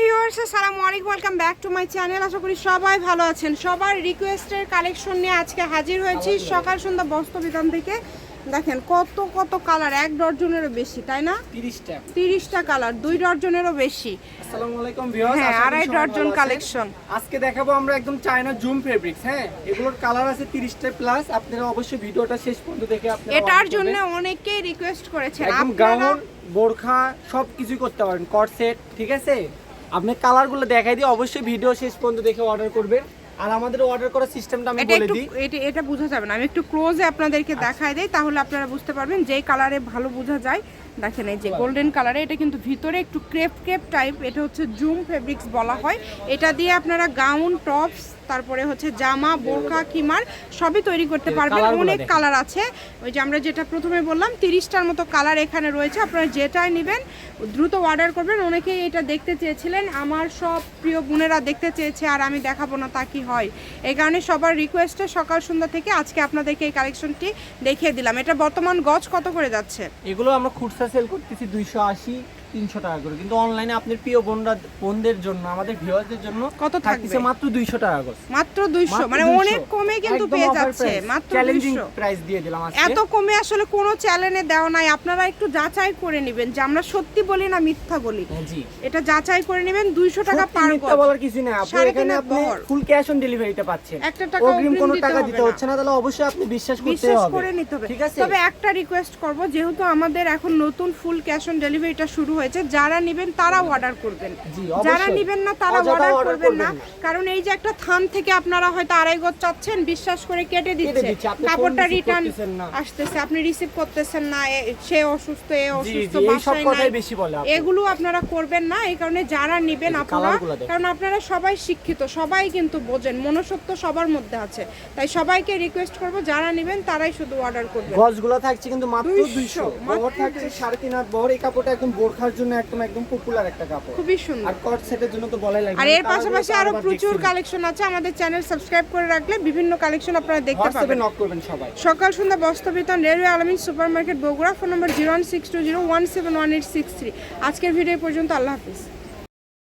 Viewers আসসালামু আলাইকুম। Welcome back to my channel আশা করি সবাই ভালো আছেন। সবার রিকোয়েস্টের কালেকশন নিয়ে আজকে হাজির হয়েছি সকাল সন্ধ্যা বস্ত্র বিতান থেকে। দেখেন কত কত কালার এক ডজনেরও বেশি তাই না? তিরিশটা। তিরিশটা কালার দুই ডজনেরও বেশি। আসসালামু আলাইকুম ভিউয়ার্স হ্যাঁ, আড়াই ডজন কালেকশন। আজকে দেখাবো আমরা একদম চায়না জুম ফেব্রিক্স হ্যাঁ? এগুলোর কালার আছে 30টা প্লাস আপনারা অবশ্যই ভিডিওটা শেষ পর্যন্ত দেখে আপনারা এটার জন্য অনেকেই রিকোয়েস্ট করেছেন। একদম গাউন বোরখা সব কিছুই করতে পারেন। কট সেট ঠিক আছে? আপনি কালারগুলো দেখাই দিয়ে অবশ্যই ভিডিও শেষ পর্যন্ত দেখে অর্ডার করবেন। আর আমাদের অর্ডার করার সিস্টেমটা আমি বলে দিই। এটা এটা বোঝা যাবে না। আমি একটু ক্লোজে আপনাদেরকে দেখাই দেই তাহলে আপনারা বুঝতে পারবেন যেই কালারে ভালো বোঝা যায়। দেখেন এই যে গোল্ডেন কালারে এটা কিন্তু ভিতরে একটু ক্রেপ ক্রেপ টাইপ এটা হচ্ছে জুম ফেব্রিক্স বলা হয়। এটা দিয়ে আপনারা গাউন টপস তারপরে হচ্ছে জামা বোরখা কিমার সবই তৈরি করতে পারবেন। অনেক কালার আছে। ওই যে আমরা যেটা প্রথমে বললাম তিরিশটার মতো কালার এখানে রয়েছে। আপনারা যেটাই নেবেন দ্রুত অর্ডার করবেন। অনেকেই এটা দেখতে চেয়েছিলেন। আমার সব প্রিয় বোনেরা দেখতে চেয়েছে আর আমি দেখাবো না তা কি হয়। এই কারণে সবার রিকোয়েস্টে সকাল সন্ধ্যা থেকে আজকে আপনাদেরকে এই কালেকশনটি দেখিয়ে দিলাম। এটা বর্তমান গজ কত করে যাচ্ছে? এগুলো আমরা খুচরা সেল করতেছি দুইশো আশি। তিনশো টাকা করে। কিন্তু অনলাইনে আপনার প্রিয় বোনরা বোনদের জন্য আমাদের ভিউয়ারদের জন্য কত থাকবে? মাত্র দুইশো টাকা করে। মাত্র দুইশো মানে অনেক কমে কিন্তু পেয়ে যাচ্ছে মাত্র দুইশো। প্রাইস দিয়ে দিলাম এত কমে আসলে কোনো চ্যানেলে দেওয়া নাই। আপনারা একটু যাচাই করে নেবেন যে আমরা সত্যি বলি না মিথ্যা বলি। হ্যাঁ, জি। এটা যাচাই করে নেবেন দুইশো টাকা পার মিথ্যা বলার কিছু নেই আপনি এখানে আপনি ফুল ক্যাশ অন ডেলিভারিতে পাচ্ছেন। একটা টাকা অগ্রিম কোনো টাকা দিতে না। হচ্ছে না তাহলে অবশ্যই আপনি বিশ্বাস করতে বিশ্বাস হবে। করে নিতে হবে। ঠিক আছে? তবে একটা রিকোয়েস্ট করব যেহেতু আমাদের এখন নতুন ফুল ক্যাশ অন ডেলিভারিটা শুরু হয়েছে যারা নেবেন তারা অর্ডার করবেন। যারা। নেবেন না তারা অর্ডার করবেন না। কারণ এই যে একটা থান থেকে আপনারা হয়তো আড়াই গজ চাচ্ছেন বিশ্বাস করে কেটে দিচ্ছে। কাপড়টা রিটার্ন আসতেছে আপনি রিসিভ করতেছেন না সে অসুস্থ এ অসুস্থ বাসায় নাই। এগুলো আপনারা করবেন না এই কারণে যারা নেবেন আপনারা কারণ আপনারা সবাই শিক্ষিত সবাই কিন্তু বোঝেন মনুষ্যত্ব সবার মধ্যে আছে। তাই সবাইকে রিকোয়েস্ট করব যারা নেবেন তারাই শুধু অর্ডার করবেন। গজগুলো থাকছে কিন্তু মাত্র 200, 200 মাত্র বহর থাকছে 3.5 হাত বহর এই কাপড়টা একদম বোরখার জন্য একদম একদম পপুলার একটা কাপড়। খুবই সুন্দর। আর কট সেটের জন্য তো বলাই লাগে আর এর পাশাপাশি আরও প্রচুর কালেকশন আছে। আমাদের চ্যানেল সাবস্ক্রাইব করে রাখলে বিভিন্ন কালেকশন আপনারা দেখতে পাবেন। নক করবেন সবাই। সকাল সন্ধ্যা বস্ত্রবেতন রেলওয়ে আলমিন super market Bogura phone number zero one six two zero one seven one eight six three আজকের ভিডিও পর্যন্ত আল্লাহ হাফিজ।